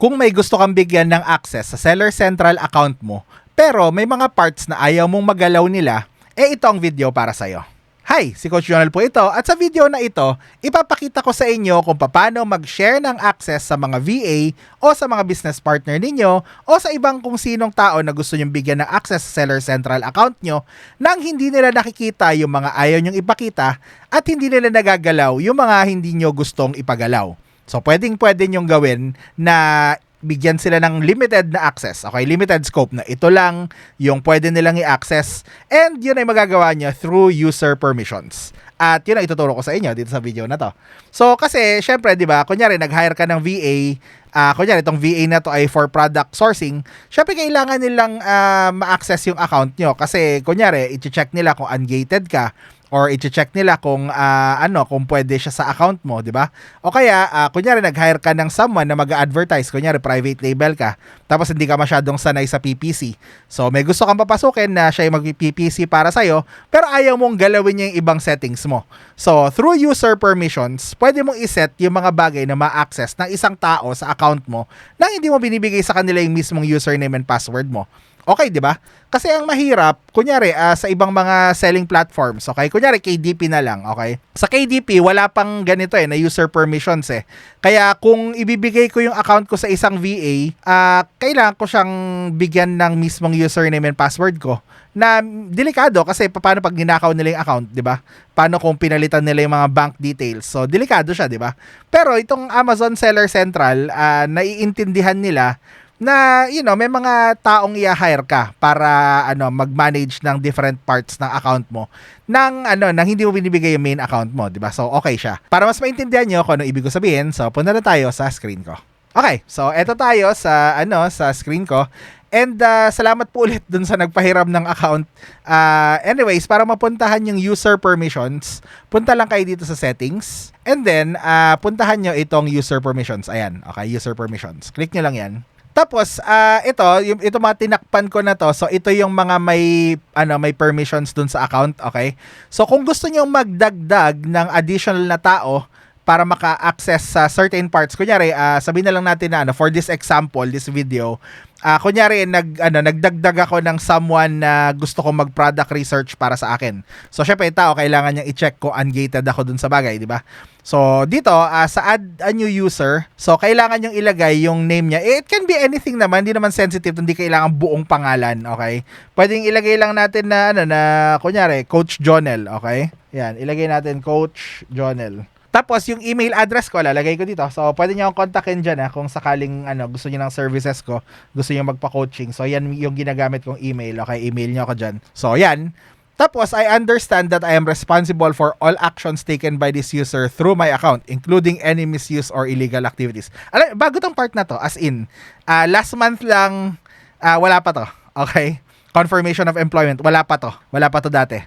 Kung may gusto kang bigyan ng access sa Seller Central account mo, pero may mga parts na ayaw mong magalaw nila, eh ito ang video para sa'yo. Hi, si Coach Jonal po ito at sa video na ito, ipapakita ko sa inyo kung paano mag-share ng access sa mga VA o sa mga business partner ninyo o sa ibang kung sinong tao na gusto nyong bigyan ng access sa Seller Central account nyo nang hindi nila nakikita yung mga ayaw nyong ipakita at hindi nila nagagalaw yung mga hindi nyo gustong ipagalaw. So pwedeng pwede nyong gawin na bigyan sila ng limited na access. Okay, limited scope na ito lang yung pwede nilang i-access and yun ay magagawa nyo through user permissions. At yun ang ituturo ko sa inyo dito sa video na to. So kasi syempre 'di ba, kunyari nag-hire ka ng VA, ah kunyari itong VA na to ay for product sourcing, syempre kailangan nilang ah, ma-access yung account nyo kasi kunyari i-check nila kung ungated ka or i-check nila kung ah, ano kung pwede siya sa account mo, 'di ba? O kaya ah, kunyari nag-hire ka ng someone na mag-advertise, kunyari private label ka, tapos hindi ka masyadong sanay sa PPC. So may gusto kang papasukin na siya yung mag-PPC para sa pero ayaw mong galawin niya yung ibang settings mo. So through user permissions, pwede mong iset yung mga bagay na ma-access ng isang tao sa account mo nang hindi mo binibigay sa kanila yung mismong username and password mo. Okay, di ba? Kasi ang mahirap, kunyari ah, sa ibang mga selling platforms, okay? Kunyari KDP na lang, okay? Sa KDP, wala pang ganito eh, na user permissions eh. Kaya kung ibibigay ko yung account ko sa isang VA, ah, kailangan ko siyang bigyan ng mismong username and password ko na delikado kasi paano pag ginakaw nila yung account, 'di ba? Paano kung pinalitan nila yung mga bank details? So delikado siya, 'di ba? Pero itong Amazon Seller Central, ah, naiintindihan nila na you know may mga taong i-hire ka para ano mag-manage ng different parts ng account mo nang ano nang hindi mo binibigay yung main account mo, 'di ba? So okay siya. Para mas maintindihan niyo kung ano ibig ko sabihin, so punta na tayo sa screen ko. Okay, so eto tayo sa ano sa screen ko. And uh, salamat po ulit dun sa nagpahiram ng account. Uh, anyways, para mapuntahan yung user permissions, punta lang kayo dito sa settings. And then, uh, puntahan nyo itong user permissions. Ayan, okay, user permissions. Click nyo lang yan. Tapos uh, ito, yung ito mga tinakpan ko na to. So ito yung mga may ano, may permissions dun sa account, okay? So kung gusto niyo magdagdag ng additional na tao para maka-access sa certain parts, kunyari, uh, sabihin na lang natin na ano, for this example, this video, uh, kunyari nag ano nagdagdag ako ng someone na gusto ko mag-product research para sa akin. So syempre tao kailangan niyang i-check ko ungated ako dun sa bagay, di ba? So dito uh, sa add a new user, so kailangan yung ilagay yung name niya. Eh, it can be anything naman, hindi naman sensitive, hindi kailangan buong pangalan, okay? Pwedeng ilagay lang natin na ano na kunyari Coach Jonel, okay? Yan, ilagay natin Coach Jonel. Tapos yung email address ko lalagay ko dito. So pwede niyo akong kontakin diyan ah, kung sakaling ano gusto niyo ng services ko, gusto niyo magpa-coaching. So yan yung ginagamit kong email. Okay, email niyo ako diyan. So yan. Tapos, I understand that I am responsible for all actions taken by this user through my account, including any misuse or illegal activities. Alam, bago tong part na to, as in, uh, last month lang, uh, wala pa to. Okay? Confirmation of employment, wala pa to. Wala pa to dati.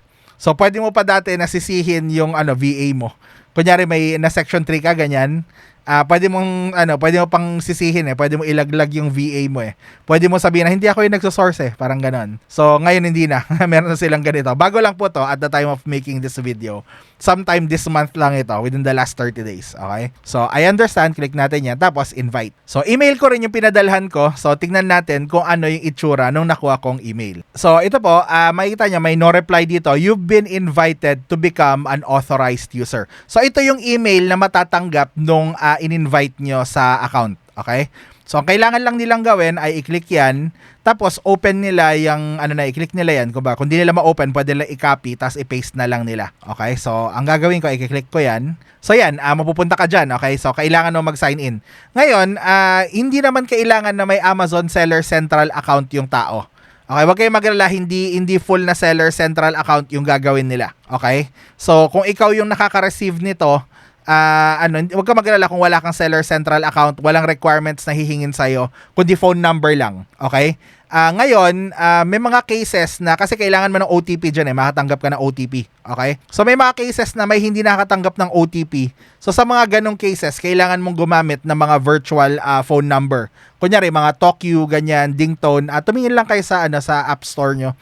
So, pwede mo pa dati nasisihin yung ano, VA mo. Kunyari may na section 3 ka ganyan, uh, pwede mong ano, pwede mo pang sisihin eh, pwede mo ilaglag yung VA mo eh. Pwede mo sabihin na hindi ako yung nagso-source eh, parang ganon. So ngayon hindi na, meron na silang ganito. Bago lang po to at the time of making this video. Sometime this month lang ito, within the last 30 days, okay? So I understand, click natin yan, tapos invite. So email ko rin yung pinadalhan ko, so tingnan natin kung ano yung itsura nung nakuha kong email. So ito po, uh, makikita nyo, may no reply dito, you've been invited to become an authorized user. So ito yung email na matatanggap nung uh, in-invite nyo sa account. Okay? So, ang kailangan lang nilang gawin ay i-click yan, tapos open nila yung, ano na, i-click nila yan. Kung, ba, kung di nila ma-open, pwede nila i-copy, tapos i-paste na lang nila. Okay? So, ang gagawin ko, i-click ko yan. So, yan, uh, mapupunta ka dyan. Okay? So, kailangan mo mag-sign in. Ngayon, uh, hindi naman kailangan na may Amazon Seller Central account yung tao. Okay, wag kayong magalala, hindi hindi full na seller central account yung gagawin nila. Okay? So, kung ikaw yung nakaka-receive nito, uh, ano, wag ka magalala kung wala kang seller central account, walang requirements na hihingin sa'yo, kundi phone number lang. Okay? Uh, ngayon, uh, may mga cases na kasi kailangan mo ng OTP dyan eh, makatanggap ka ng OTP. Okay? So may mga cases na may hindi nakatanggap ng OTP. So sa mga ganong cases, kailangan mong gumamit ng mga virtual uh, phone number. Kunyari, mga TalkU, ganyan, Dingtone. Uh, tumingin lang kayo sa, ano, sa App Store nyo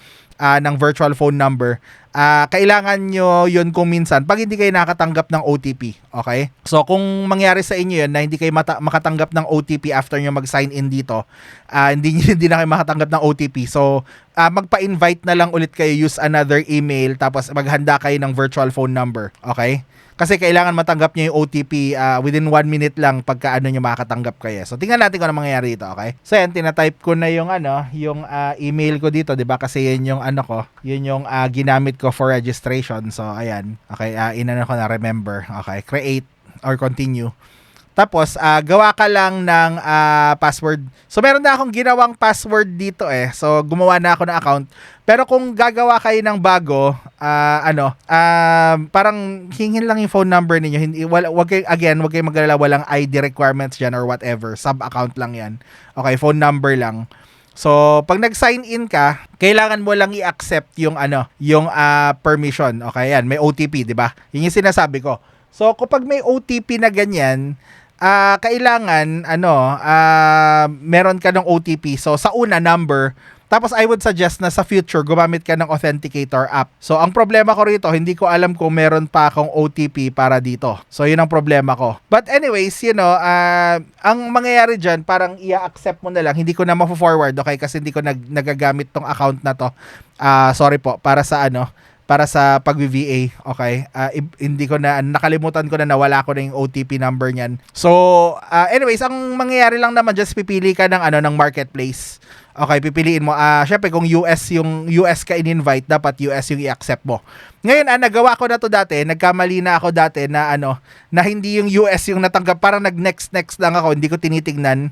ah, ng virtual phone number, ah, kailangan nyo yun kung minsan pag hindi kayo nakatanggap ng OTP. Okay? So, kung mangyari sa inyo yun na hindi kayo mata- makatanggap ng OTP after nyo mag-sign in dito, ah, hindi, hindi na kayo makatanggap ng OTP. So, ah, magpa-invite na lang ulit kayo, use another email, tapos maghanda kayo ng virtual phone number. Okay? Kasi kailangan matanggap niya yung OTP ah, within 1 minute lang pagka ano nyo makakatanggap kayo. So tingnan natin kung ano mangyayari dito, okay? So yan, tinatype ko na yung ano, yung ah, email ko dito, 'di ba? Kasi yun yung ano ko, yun yung ah, ginamit ko for registration. So ayan, okay, uh, inano ko na remember. Okay, create or continue. Tapos, ah, gawa ka lang ng ah, password. So, meron na akong ginawang password dito eh. So, gumawa na ako ng account. Pero kung gagawa kayo ng bago, ah, ano, ah, parang hingin lang yung phone number ninyo. Hindi, wala, wag kayo, again, wag kayo magalala, walang ID requirements dyan or whatever. Sub-account lang yan. Okay, phone number lang. So, pag nag-sign in ka, kailangan mo lang i-accept yung ano, yung ah, permission. Okay, yan, may OTP, 'di ba? Yun yung sinasabi ko. So, kapag may OTP na ganyan, ah kailangan ano, ah meron ka ng OTP. So, sa una number, tapos I would suggest na sa future gumamit ka ng authenticator app. So ang problema ko rito, hindi ko alam kung meron pa akong OTP para dito. So yun ang problema ko. But anyways, you know, uh, ang mangyayari diyan parang i-accept mo na lang. Hindi ko na ma-forward, okay? Kasi hindi ko nag nagagamit tong account na to. Ah, sorry po para sa ano, para sa pag-VA, okay? I- hindi ko na nakalimutan ko na nawala ko na yung OTP number niyan. So, ah, anyways, ang mangyayari lang naman just pipili ka ng ano ng marketplace. Okay, pipiliin mo. Ah, syempre kung US yung US ka in-invite, dapat US yung i-accept mo. Ngayon, ah, nagawa ko na to dati, nagkamali na ako dati na ano, na hindi yung US yung natanggap, parang nag-next next lang ako, hindi ko tinitingnan.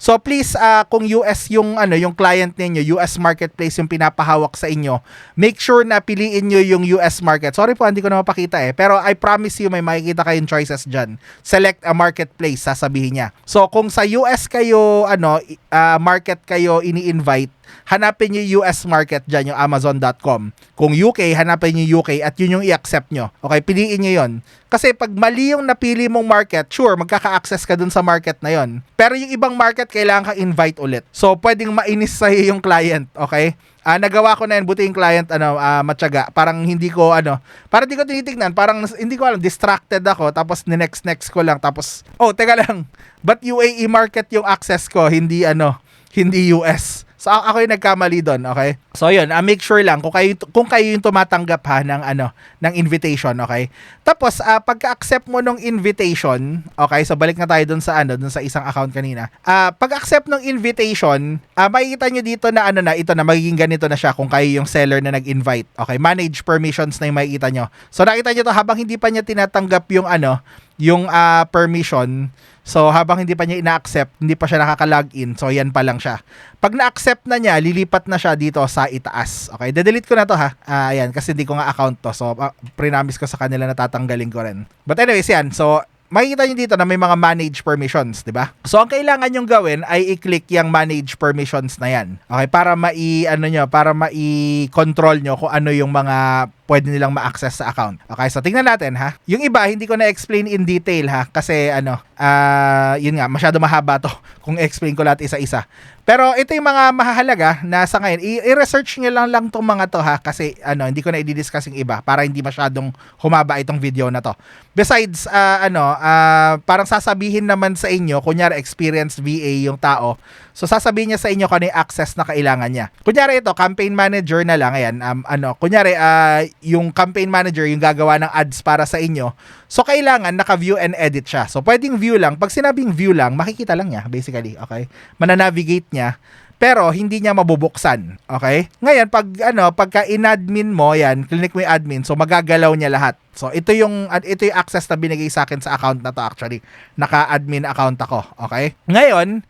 So please uh, kung US yung ano yung client ninyo, US marketplace yung pinapahawak sa inyo, make sure na piliin niyo yung US market. Sorry po, hindi ko na mapakita eh. Pero I promise you may makikita kayong choices diyan. Select a marketplace sasabihin niya. So kung sa US kayo ano uh, market kayo ini-invite, hanapin niyo US market dyan, yung amazon.com. Kung UK, hanapin niyo UK at yun yung i-accept nyo. Okay, piliin niyo yon. Kasi pag mali yung napili mong market, sure, magkaka-access ka dun sa market na yon. Pero yung ibang market, kailangan ka invite ulit. So, pwedeng mainis sa'yo yung client, okay? Ah, nagawa ko na yan, buti yung client ano, ah, matyaga. Parang hindi ko ano, parang hindi ko tinitingnan, parang hindi ko alam, distracted ako tapos ni next next ko lang tapos oh, teka lang. But UAE market yung access ko, hindi ano, hindi US. So ako yung nagkamali doon, okay? So yun, uh, make sure lang kung kayo kung kayo yung tumatanggap ha ng ano, ng invitation, okay? Tapos uh, pagka-accept mo ng invitation, okay? So balik na tayo doon sa ano, doon sa isang account kanina. Uh, pag-accept ng invitation, uh, makikita nyo dito na ano na, ito na magiging ganito na siya kung kayo yung seller na nag-invite. Okay, manage permissions na yung makikita nyo. So nakita nyo to habang hindi pa niya tinatanggap yung ano, yung uh, permission, So habang hindi pa niya ina-accept, hindi pa siya nakaka-login. So yan pa lang siya. Pag na-accept na niya, lilipat na siya dito sa itaas. Okay, de-delete ko na to ha. Uh, ayan, kasi hindi ko nga account to. So uh, prinamis ko sa kanila na tatanggalin ko rin. But anyways, yan. So makikita nyo dito na may mga manage permissions, di ba? So, ang kailangan nyong gawin ay i-click yung manage permissions na yan. Okay, para mai, ano nyo, para mai-control nyo kung ano yung mga pwede nilang ma-access sa account. Okay, so tingnan natin ha. Yung iba, hindi ko na-explain in detail ha, kasi ano, uh, yun nga, masyado mahaba to kung explain ko lahat isa-isa. Pero ito yung mga mahahalaga na sa ngayon, i-research nyo lang lang tong mga to ha, kasi ano, hindi ko na i-discuss yung iba para hindi masyadong humaba itong video na to. Besides, uh, ano, uh, parang sasabihin naman sa inyo, kunyari experienced VA yung tao, So sasabihin niya sa inyo kung ano yung access na kailangan niya. Kunyari ito, campaign manager na lang. Ayan, um, ano, kunyari uh, yung campaign manager yung gagawa ng ads para sa inyo. So kailangan naka-view and edit siya. So pwedeng view lang. Pag sinabing view lang, makikita lang niya basically, okay? Mananavigate niya pero hindi niya mabubuksan. Okay? Ngayon, pag ano, pagka in-admin mo, yan, clinic mo yung admin, so magagalaw niya lahat. So ito yung ito yung access na binigay sa akin sa account na to actually. Naka-admin account ako, okay? Ngayon,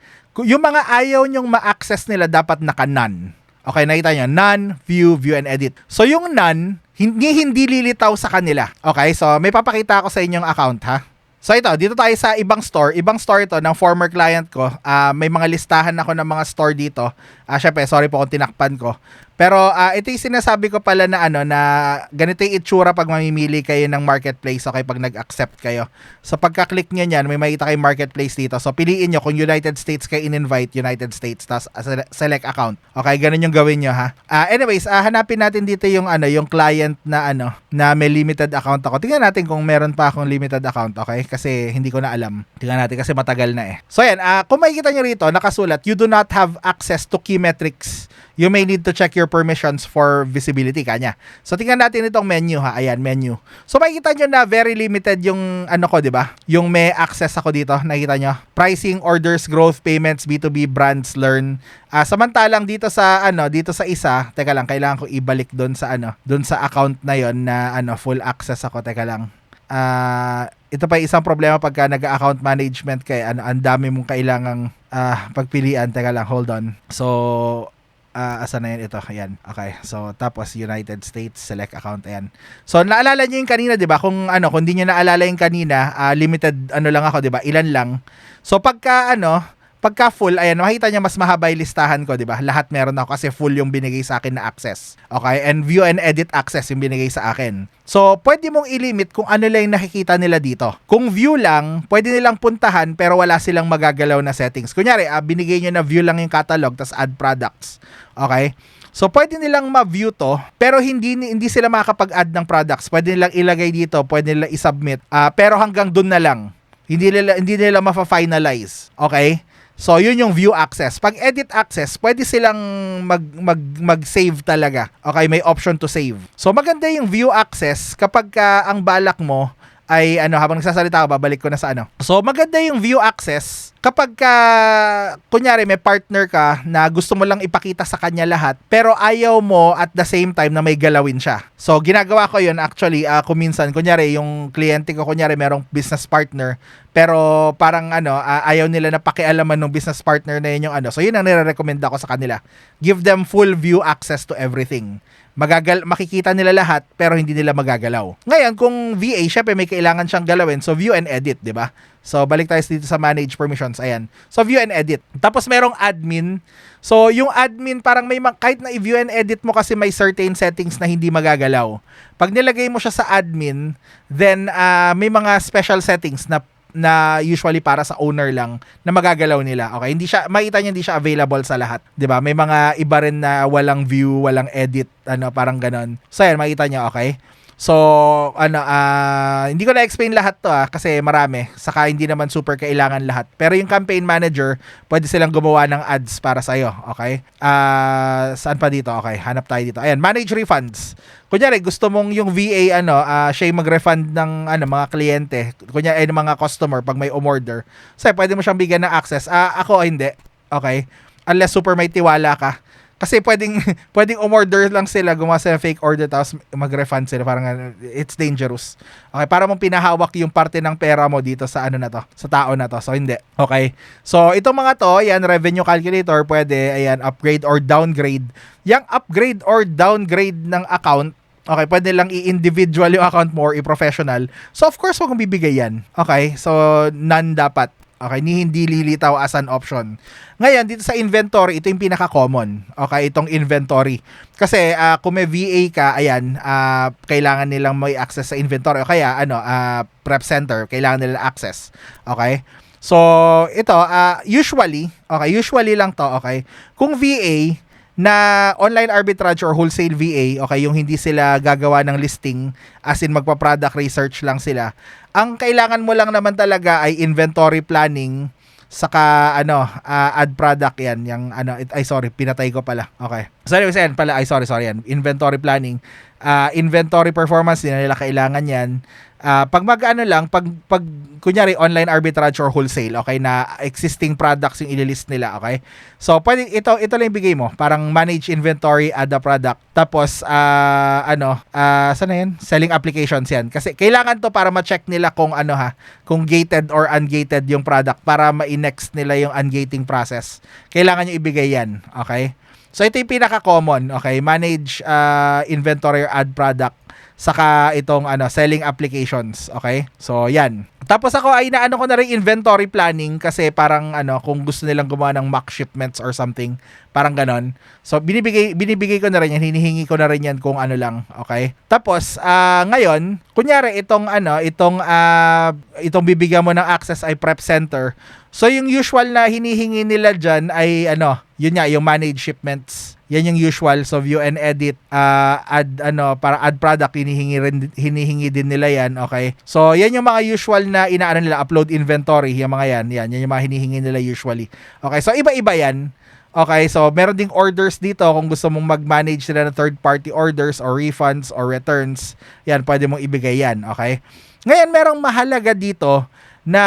yung mga ayaw nyong ma-access nila dapat naka-none. Okay, nakita nyo, none, view, view, and edit. So yung none, hindi, hindi lilitaw sa kanila. Okay, so may papakita ako sa inyong account ha. So ito, dito tayo sa ibang store. Ibang store ito ng former client ko. Uh, may mga listahan ako ng mga store dito. Uh, syempre, sorry po kung tinakpan ko. Pero ah, ito yung sinasabi ko pala na ano na ganito yung itsura pag mamimili kayo ng marketplace okay pag nag-accept kayo. So pagka-click nyo niyan, may makita kayong marketplace dito. So piliin nyo kung United States kayo in-invite, United States, tapos ah, sele- select account. Okay, ganun yung gawin nyo ha. Ah, anyways, ah, hanapin natin dito yung ano, yung client na ano, na may limited account ako. Tingnan natin kung meron pa akong limited account, okay? Kasi hindi ko na alam. Tingnan natin kasi matagal na eh. So yan, ah, kung makikita nyo rito, nakasulat, you do not have access to key metrics you may need to check your permissions for visibility kanya. So tingnan natin itong menu ha. Ayan, menu. So makikita nyo na very limited yung ano ko, 'di ba? Yung may access ako dito, nakita nyo. Pricing, orders, growth, payments, B2B, brands, learn. Ah, samantalang dito sa ano, dito sa isa, teka lang, kailangan ko ibalik doon sa ano, doon sa account na 'yon na ano, full access ako, teka lang. Ah, ito pa isang problema pagka nag-account management kay ano, ang dami mong kailangang ah, pagpilian. Teka lang, hold on. So, Ah, asa na yan ito? Ayan. Okay. So, tapos United States select account ayan. So, naalala niyo yung kanina, 'di ba? Kung ano, kung hindi niyo naalala yung kanina, ah, limited ano lang ako, 'di ba? Ilan lang. So, pagka ano, pagka full, ayan, makita niya mas mahaba yung listahan ko, 'di ba? Lahat meron ako kasi full yung binigay sa akin na access. Okay? And view and edit access yung binigay sa akin. So, pwede mong ilimit kung ano lang yung nakikita nila dito. Kung view lang, pwede nilang puntahan pero wala silang magagalaw na settings. Kunyari, ah, binigay nyo na view lang yung catalog tas add products. Okay? So pwede nilang ma-view to pero hindi hindi sila makakapag-add ng products. Pwede nilang ilagay dito, pwede nilang i-submit. Ah, pero hanggang doon na lang. Hindi nila hindi nila ma-finalize. Okay? So, yun yung view access. Pag edit access, pwede silang mag, mag, mag-save talaga. Okay, may option to save. So, maganda yung view access kapag ka ang balak mo ay ano habang nagsasalita ako babalik ko na sa ano. So maganda yung view access kapag ka kunyari may partner ka na gusto mo lang ipakita sa kanya lahat pero ayaw mo at the same time na may galawin siya. So ginagawa ko yun actually uh, kung minsan kunyari yung kliyente ko kunyari merong business partner pero parang ano uh, ayaw nila na pakialaman ng business partner na yun yung ano. So yun ang nire-recommend ako sa kanila. Give them full view access to everything magagal makikita nila lahat pero hindi nila magagalaw. Ngayon, kung VA, syempre may kailangan siyang galawin. So view and edit, 'di ba? So balik tayo dito sa manage permissions. Ayan. So view and edit. Tapos merong admin. So yung admin parang may kahit na i-view and edit mo kasi may certain settings na hindi magagalaw. Pag nilagay mo siya sa admin, then uh, may mga special settings na na usually para sa owner lang na magagalaw nila. Okay, hindi siya makita niyo hindi siya available sa lahat, 'di ba? May mga iba rin na walang view, walang edit, ano parang ganon. So yan makita niyo, okay? So, ano, uh, hindi ko na-explain lahat to ah, kasi marami. Saka hindi naman super kailangan lahat. Pero yung campaign manager, pwede silang gumawa ng ads para sa'yo. Okay? Uh, saan pa dito? Okay, hanap tayo dito. Ayan, manage refunds. Kunyari, gusto mong yung VA, ano, uh, siya yung mag-refund ng ano, mga kliyente. Kunyari, eh, mga customer pag may umorder. So, pwede mo siyang bigyan ng access. Uh, ako, hindi. Okay? Unless super may tiwala ka kasi pwedeng pwedeng umorder lang sila, gumawa sila fake order tapos mag-refund sila parang ano, it's dangerous. Okay, para mong pinahawak yung parte ng pera mo dito sa ano na to, sa tao na to. So hindi. Okay. So itong mga to, yan revenue calculator, pwede ayan upgrade or downgrade. Yang upgrade or downgrade ng account Okay, pwede lang i-individual yung account mo or i-professional. So, of course, wag mong bibigay yan. Okay, so, none dapat. Okay, ni hindi lilitaw as an option. Ngayon, dito sa inventory, ito yung pinaka-common. Okay, itong inventory. Kasi uh, kung may VA ka, ayan, uh, kailangan nilang may access sa inventory. O kaya, ano, uh, prep center, kailangan nila access. Okay? So, ito, uh, usually, okay, usually lang to, okay? Kung VA, na online arbitrage or wholesale VA, okay, yung hindi sila gagawa ng listing, as in magpa-product research lang sila. Ang kailangan mo lang naman talaga ay inventory planning, saka ano, uh, add product yan, yung ano, it, ay sorry, pinatay ko pala. Okay. Sorry, yan pala, ay sorry, sorry yan. Inventory planning, uh, inventory performance, din nila kailangan yan uh, pag mag-ano lang, pag, pag kunyari online arbitrage or wholesale, okay, na existing products yung ililist nila, okay? So, pwede, ito, ito lang bigay mo. Parang manage inventory, add a product. Tapos, uh, ano, uh, saan yan? Selling applications yan. Kasi kailangan to para ma-check nila kung ano ha, kung gated or ungated yung product para ma-next nila yung ungating process. Kailangan nyo ibigay yan, okay? So, ito yung pinaka-common, okay? Manage uh, inventory or add product saka itong ano selling applications, okay? So, yan. Tapos ako ay naano ko na rin inventory planning kasi parang ano kung gusto nilang gumawa ng mock shipments or something, parang ganon. So binibigay binibigay ko na rin yan, hinihingi ko na rin yan kung ano lang, okay? Tapos ah, ngayon, kunyari itong ano, itong ah, itong bibigyan mo ng access ay prep center. So yung usual na hinihingi nila diyan ay ano, yun nga yung manage shipments. Yan yung usual. So view and edit, ah, add ano para add product hinihingi rin hinihingi din nila yan, okay? So yan yung mga usual na inaano nila upload inventory, yung mga yan, yan, yan yung mga hinihingi nila usually. Okay, so iba-iba yan. Okay, so meron ding orders dito kung gusto mong mag-manage sila ng third-party orders or refunds or returns. Yan, pwede mong ibigay yan, okay? Ngayon, merong mahalaga dito na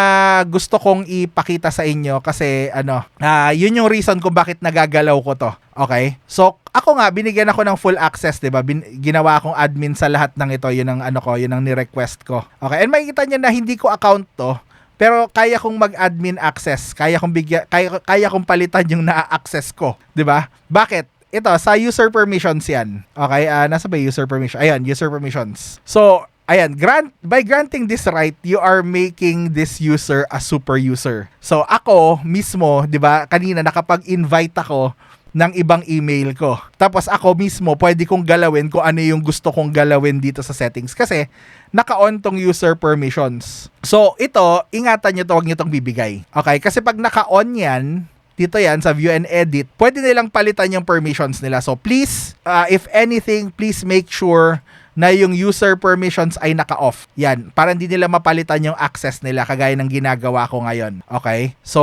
gusto kong ipakita sa inyo kasi ano, ah, yun yung reason kung bakit nagagalaw ko to. Okay? So, ako nga binigyan ako ng full access, 'di ba? Bin- ginawa akong admin sa lahat ng ito, yun ang ano ko, yun ang ni-request ko. Okay? And makikita niyo na hindi ko account to, pero kaya kong mag-admin access, kaya kong bigyan kaya kaya kong palitan yung na-access ko, 'di ba? Bakit? Ito sa user permissions 'yan. Okay, ah nasa ba user permission? Ayun, user permissions. So, ayan, grant by granting this right, you are making this user a super user. So, ako mismo, 'di ba? Kanina nakapag-invite ako ng ibang email ko. Tapos ako mismo, pwede kong galawin kung ano yung gusto kong galawin dito sa settings kasi naka-on tong user permissions. So, ito, ingatan nyo to, huwag nyo tong bibigay. Okay? Kasi pag naka-on yan, dito yan sa view and edit, pwede nilang palitan yung permissions nila. So, please, uh, if anything, please make sure na yung user permissions ay naka-off. Yan, para hindi nila mapalitan yung access nila kagaya ng ginagawa ko ngayon. Okay? So,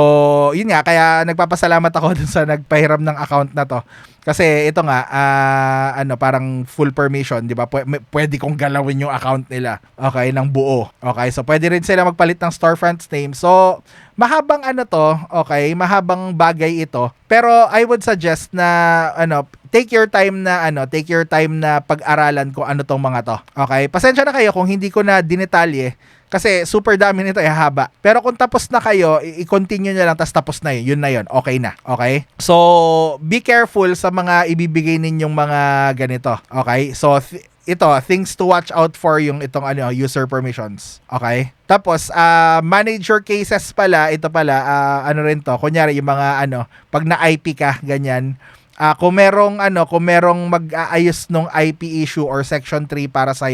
yun nga, kaya nagpapasalamat ako dun sa nagpahiram ng account na to. Kasi ito nga, ah, ano, parang full permission, di ba? May- pwede kong galawin yung account nila. Okay, ng buo. Okay, so pwede rin sila magpalit ng storefront's name. So, mahabang ano to, okay, mahabang bagay ito. Pero I would suggest na, ano, take your time na, ano, take your time na pag-aralan ko ano tong mga to. Okay, pasensya na kayo kung hindi ko na dinetalye. Kasi super dami nito, eh, haba. Pero kung tapos na kayo, i-continue nyo lang, tapos tapos na yun. Yun na yun. Okay na. Okay? So, be careful sa mga ibibigay ninyong mga ganito. Okay? So, th- ito, things to watch out for yung itong ano, user permissions. Okay? Tapos, ah manage your cases pala, ito pala, ah, ano rin to, kunyari yung mga ano, pag na-IP ka, ganyan, Ah, kung merong ano, kung merong mag-aayos nung IP issue or section 3 para sa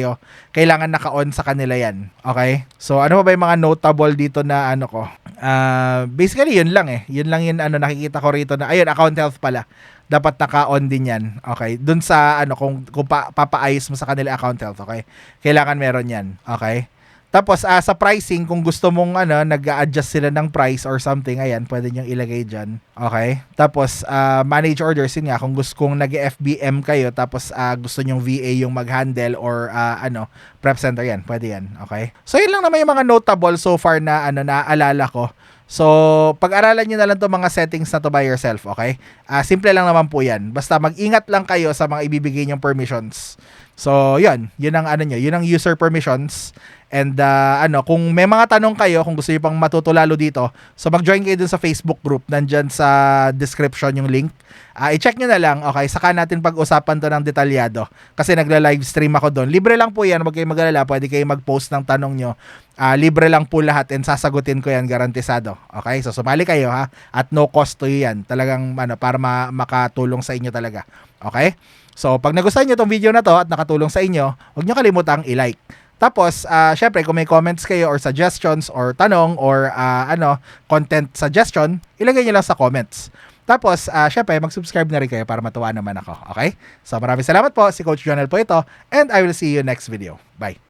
kailangan naka-on sa kanila 'yan. Okay? So ano pa ba yung mga notable dito na ano ko? Ah, basically 'yun lang eh. 'Yun lang 'yung ano nakikita ko rito na ayun, account health pala. Dapat naka-on din 'yan. Okay? Doon sa ano kung kung pa, papaayos mo sa kanila account health, okay? Kailangan meron 'yan. Okay? Tapos ah, sa pricing, kung gusto mong ano, nag-adjust sila ng price or something, ayan, pwede nyo ilagay dyan. Okay? Tapos ah, manage orders, yun nga, kung gusto kong nag-FBM kayo, tapos ah, gusto nyong VA yung mag-handle or ah, ano, prep center yan, pwede yan. Okay? So yun lang naman yung mga notable so far na ano, naaalala ko. So, pag-aralan nyo na lang 'tong mga settings na to by yourself, okay? Ah, simple lang naman po 'yan. Basta mag-ingat lang kayo sa mga ibibigay nyong permissions. So, 'yun, 'yun ang ano nyo, 'yun ang user permissions. And uh, ano, kung may mga tanong kayo, kung gusto niyo pang matuto lalo dito, so mag-join kayo dun sa Facebook group. Nandyan sa description yung link. Ah, i-check nyo na lang. Okay, saka natin pag-usapan to ng detalyado. Kasi nagla-live stream ako doon. Libre lang po yan. Huwag kayong mag-alala. Pwede kayo mag-post ng tanong nyo. Ah, libre lang po lahat and sasagutin ko yan garantisado. Okay? So sumali kayo ha. At no cost to yan. Talagang ano, para ma- makatulong sa inyo talaga. Okay? So pag nagustuhan nyo tong video na to at nakatulong sa inyo, huwag nyo kalimutang i-like. Tapos, ah syempre, kung may comments kayo or suggestions or tanong or ah, ano, content suggestion, ilagay nyo lang sa comments. Tapos, ah syempre, mag-subscribe na rin kayo para matuwa naman ako. Okay? So, maraming salamat po. Si Coach Jonel po ito. And I will see you next video. Bye.